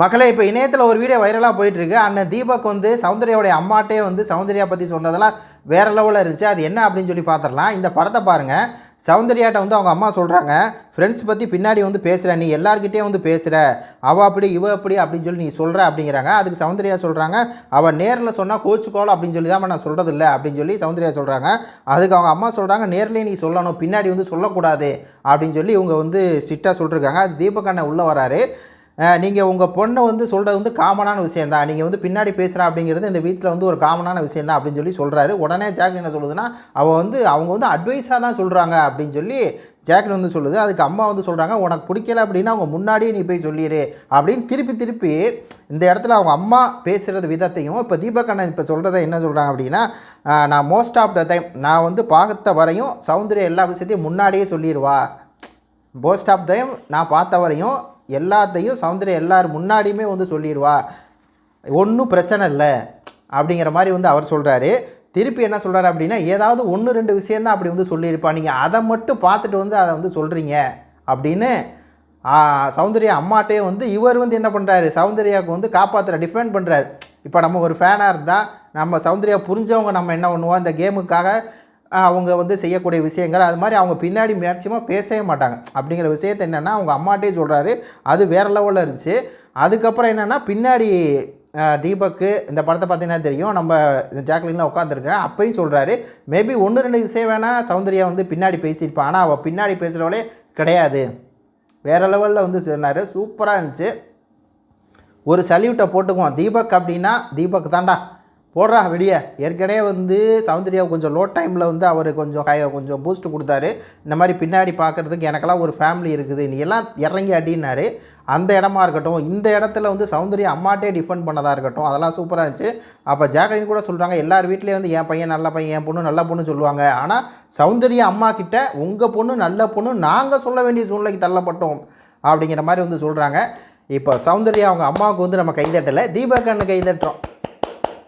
மக்களே இப்போ இணையத்தில் ஒரு வீடியோ வைரலாக போயிட்டுருக்கு. அண்ணன் தீபக் வந்து சௌந்தர்யாவுடைய அம்மாட்டே வந்து சௌந்தர்யா பற்றி சொன்னதெல்லாம் வேறு லெவலில் இருந்துச்சு. அது என்ன அப்படின்னு சொல்லி பார்த்துடலாம் இந்த படத்தை பாருங்கள் சௌந்தர்யாட்ட வந்து அவங்க அம்மா சொல்கிறாங்க ஃப்ரெண்ட்ஸ் பற்றி பின்னாடி வந்து பேசுகிற நீ எல்லாருக்கிட்டே வந்து பேசுகிற அவள் அப்படி இவ அப்படி அப்படின்னு சொல்லி நீ சொல்கிற அப்படிங்கிறாங்க. அதுக்கு சௌந்தர்யா சொல்கிறாங்க அவள் நேரில் சொன்னால் கோச்சுக்கோள் அப்படின்னு சொல்லி தான் நான் சொல்கிறது இல்லை அப்படின்னு சொல்லி சௌந்தர்யா சொல்கிறாங்க அதுக்கு அவங்க அம்மா சொல்கிறாங்க நேர்லேயே நீ சொல்லணும் பின்னாடி வந்து சொல்லக்கூடாது அப்படின்னு சொல்லி இவங்க வந்து ஸ்ட்ரிக்டாக சொல்லிருக்காங்க. அது தீபக் அண்ணன் உள்ளே வராரு. நீங்கள் உங்கள் பொண்ணை வந்து சொல்கிறது வந்து காமனான விஷயம் தான் நீங்கள் வந்து பின்னாடி பேசுகிறா அப்படிங்கிறது இந்த வீட்டில் வந்து ஒரு காமனான விஷயம் தான் அப்படின்னு சொல்லி சொல்கிறாரு உடனே ஜாக் என்ன சொல்லுதுன்னா அவள் வந்து அவங்க வந்து அட்வைஸாக தான் சொல்கிறாங்க அப்படின்னு சொல்லி ஜாக்லின் வந்து சொல்லுது. அதுக்கு அம்மா வந்து சொல்கிறாங்க உனக்கு பிடிக்கல அப்படின்னா அவங்க முன்னாடியே நீ போய் சொல்லிடு அப்படின்னு திருப்பி திருப்பி இந்த இடத்துல அவங்க அம்மா பேசுகிறது விதத்தையும் இப்போ தீபகண்ணன் இப்போ சொல்கிறத என்ன சொல்கிறாங்க அப்படின்னா நான் மோஸ்ட் ஆஃப் த டைம் நான் வந்து பார்த்த வரையும் சௌந்தர்யா எல்லா விஷயத்தையும் முன்னாடியே சொல்லிடுவா மோஸ்ட் ஆஃப் டைம் நான் பார்த்த வரையும் எல்லாத்தையும் சௌந்தர்யா எல்லார் முன்னாடியுமே வந்து சொல்லிடுவா ஒன்றும் பிரச்சனை இல்லை. அப்படிங்கிற மாதிரி வந்து அவர் சொல்கிறாரு திருப்பி என்ன சொல்கிறாரு அப்படின்னா ஏதாவது ஒன்று ரெண்டு விஷயந்தான் அப்படி வந்து சொல்லியிருப்பா. நீங்கள் அதை மட்டும் பார்த்துட்டு வந்து அதை வந்து சொல்கிறீங்க அப்படின்னு சௌந்தர்யா அம்மாட்டே வந்து இவர் வந்து என்ன பண்ணுறாரு சௌந்தர்யாவுக்கு வந்து காப்பாற்றுற டிஃபெண்ட் பண்ணுறாரு இப்போ நம்ம ஒரு ஃபேனாக இருந்தால் நம்ம சௌந்தர்யா புரிஞ்சவங்க நம்ம என்ன பண்ணுவோம்? இந்த கேமுக்காக அவங்க வந்து செய்யக்கூடிய விஷயங்கள் அது மாதிரி அவங்க பின்னாடி மேக்சிமம் பேசவே மாட்டாங்க. அப்படிங்கிற விஷயத்தை என்னென்னா அவங்க அம்மாட்டே சொல்கிறாரு அது வேறு லெவலில் இருந்துச்சு. அதுக்கப்புறம் என்னென்னா பின்னாடி தீபக்கு இந்த படத்தை பார்த்தீங்கன்னா தெரியும்? நம்ம ஜாக்லினில் உட்காந்துருக்கேன் அப்பையும் சொல்கிறாரு மேபி ஒன்று ரெண்டு விஷயம் வேணால் சௌந்தர்யா வந்து பின்னாடி பேசியிருப்பான் ஆனால் அவள் பின்னாடி பேசுகிறவளே கிடையாது. வேறு லெவலில் வந்து சொன்னார். சூப்பராக இருந்துச்சு. ஒரு சல்யூட்டை போட்டுக்குவோம். தீபக் அப்படின்னா தீபக் தாண்டா. போடுறா வெளியே ஏற்கனவே வந்து சௌந்தர்யா கொஞ்சம் லோ டைமில் வந்து அவர் கொஞ்சம் ஹை கொஞ்சம் பூஸ்ட் கொடுத்தாரு. இந்த மாதிரி பின்னாடி பார்க்குறதுக்கு எனக்கெல்லாம் ஒரு ஃபேமிலி இருக்குது. நீ எல்லாம் இறங்கி அடினாரு அந்த இடமா இருக்கட்டும் இந்த இடத்துல வந்து சௌந்தர்யா அம்மாட்டே டிஃபெண்ட் பண்ணதாக இருக்கட்டும் அதெல்லாம் சூப்பராக இருந்துச்சு. அப்போ ஜாக்லின் கூட சொல்கிறாங்க எல்லார் வீட்லேயும் வந்து என் பையன் நல்ல பையன் என் பொண்ணு நல்ல பொண்ணு சொல்லுவாங்க. ஆனால் சௌந்தர்யா அம்மா கிட்ட உங்கள் பொண்ணு நல்ல பொண்ணு நாங்கள் சொல்ல வேண்டிய சூழ்நிலைக்கு தள்ளப்பட்டோம். அப்படிங்கிற மாதிரி வந்து சொல்கிறாங்க இப்போ சௌந்தர்யா அவங்க அம்மாவுக்கு வந்து நம்ம கைதட்டலை. தீபக் கைதட்டுறோம்.